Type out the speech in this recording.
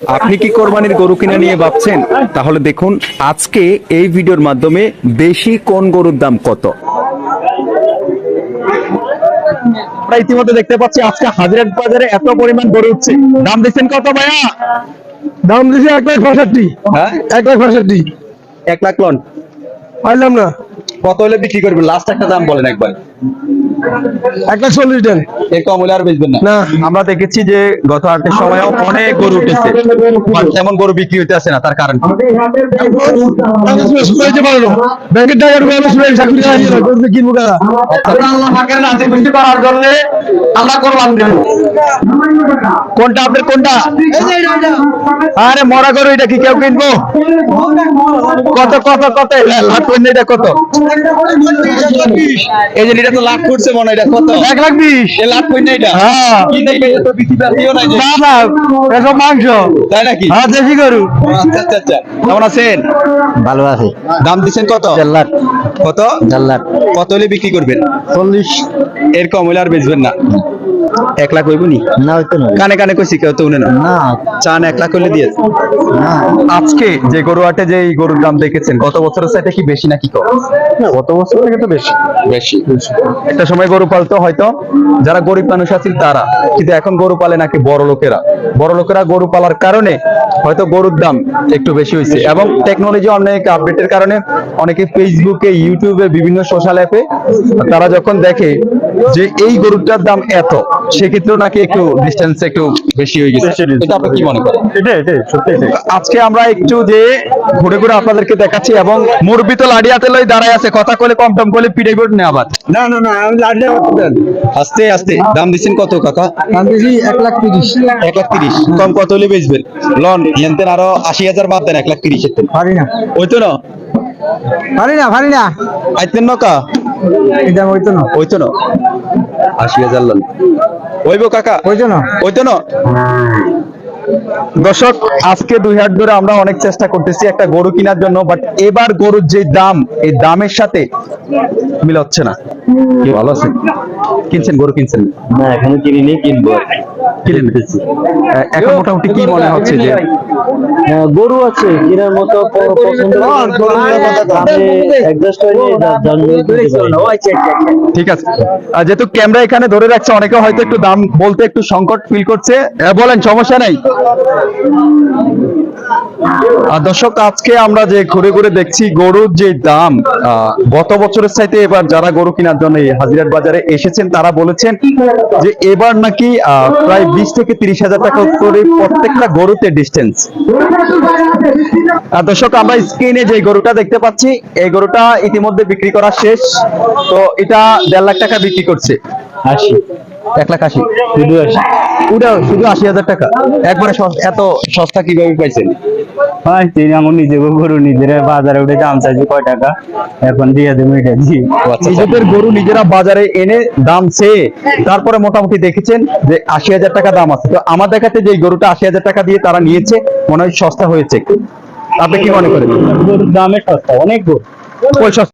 আপনি কি কোরবানির গরু কিনা নিয়ে ভাবছেন? তাহলে দেখুন আজকে এই ভিডিওর মাধ্যমে বেশি কোন গরুর দাম কত? আমরা ইতিমধ্যে দেখতে পাচ্ছি আজকে হাজিরাট বাজারে এত পরিমাণ গরু উঠছে। দাম দিচ্ছেন কত ভাইয়া? দাম দিছি এক লাখ পঁয়ষট্টি হ্যাঁ? এক লাখ পঁয়ষট্টি এক লাখ লন। পাইলাম না। কত হলে বিক্রি করবেন? লাস্ট একটা দাম বলেন একবার। এক লাখ চল্লিশ দেন। এর কম হলে আর বেচবেন না। না আমরা দেখেছি যে গত হাটের সময়ও অনেক গরু উঠেছে। তেমন গরু বিক্রি হইতে আসে না তার কারণ ব্যাংকের টাকা কোনটা আপনার কোনটা? আরে মরা গরু এটা কি কেউ কিনবো? কত কত কত? লাখ এটা কত? এই যে এটা তো লাখ করছে মনে হয় এটা কত এক লাখ বিশ। এ কই না এটা। হ্যাঁ। কি দেখবে তো বিক্রি পাতিও নাই না না এসব মাংস। তাই নাকি? হ্যাঁ দেশি গরু। আচ্ছা আচ্ছা আচ্ছা। কেমন আছেন? ভালো আছে। দাম দিচ্ছেন কত? চার লাখ কত? লাখ কত হলে বিক্রি করবেন? চল্লিশ। এর কম হলে আর বেচবেন না। এক লাখ হইব নি? না হইতো না। কানে কানে কইছি কেউ তো উনে না। না। চান এক লাখ দিয়েছে না। আজকে যে গরু হাটে যে এই গরুর দাম দেখেছেন গত বছরের চাইতে কি বেশি নাকি কম? গত বছর থেকে তো বেশি বেশি একটা সময় গরু পালতো হয়তো যারা গরিব মানুষ আছেন তারা। কিন্তু এখন গরু পালে নাকি বড় লোকেরা। বড় লোকেরা গরু পালার কারণে হয়তো গরুর দাম একটু বেশি হয়েছে এবং টেকনোলজি অনেক আপডেটের কারণে অনেকে ফেসবুকে ইউটিউবে বিভিন্ন সোশ্যাল অ্যাপে তারা যখন দেখে যে এই গরুটার দাম এত সেক্ষেত্রেও নাকি একটু ডিস্টেন্স একটু বেশি হয়ে গেছে। এটা আপনি কি মনে করেন? আজকে আমরা একটু যে ঘুরে ঘুরে আপনাদেরকে দেখাচ্ছি এবং মুরবি তো লাড়ি হাতে লই দাঁড়ায় আছে কথা কলে কম টম করলে পিড়ে বোর্ড নে আবার না না না আমি লাড্ডা আস্তে আস্তে দাম দিচ্ছেন কত কাকা? দাম দিছি এক লাখ তিরিশ। এক লাখ তিরিশ কম কত হলে বেচবেন? লন লেনতেন আরও আশি হাজার বাদ দেন এক লাখ তিরিশ এর পারি না। ওই তো না? পারি না পারি না। আইতেন নকা এটা হইতো না। ওই তো না। আশি হাজার লন। ওইব কাকা। হইতো না। ওই তো না। দর্শক আজকে দুই হাট ধরে আমরা অনেক চেষ্টা করতেছি একটা গরু কেনার জন্য বাট এবার গরুর যে দাম এই দামের সাথে মিল হচ্ছে না। কি ভালো আছেন? কিনছেন গরু কিনছেন? না এখনও কিনিনি কিনবো। আহ, এখন মোটামুটি কি মনে হচ্ছে যে গরু আছে কেনার মতো পছন্দ যার জন্য কিনতে পারিনি। ঠিক আছে। যেহেতু ক্যামেরা এখানে ধরে রাখছে অনেকে হয়তো একটু দাম বলতে একটু সংকট ফিল করছে। বলেন সমস্যা নাই। আর দর্শক আজকে আমরা যে ঘুরে ঘুরে দেখছি গরুর যে দাম আহ, গত বছরের চাইতে এবার যারা গরু কেনার জন্য এই হাজিরাট বাজারে এসেছেন তারা বলেছেন যে এবার নাকি প্রায় বিশ থেকে তিরিশ হাজার টাকা করে প্রত্যেকটা গরুতে ডিস্টেন্স দর্শক আমরা স্ক্রিনে যে গরুটা দেখতে পাচ্ছি এই গরুটা ইতিমধ্যে বিক্রি করা শেষ। তো এটা দেড় লাখ টাকা বিক্রি করছে। আশি। এক লাখ আশি। আশি। ওটা শুধু আশি হাজার টাকা। একবারে এত সস্তা কীভাবে পাইছেন? ভাই তিন আমার নিজে গরু নিজের বাজারে উঠে দাম চাইছি কয় টাকা? এখন দিয়ে দেবো এটা জি নিজেদের গরু নিজেরা বাজারে এনে দাম চেয়ে তারপরে মোটামুটি দেখেছেন যে আশি হাজার টাকা দাম আছে। তো আমার দেখাতে যে গরুটা আশি হাজার টাকা দিয়ে তারা নিয়েছে মনে হয় সস্তা হয়েছে। আপনি কি মনে করেন? গরুর দামে সস্তা অনেক গরু।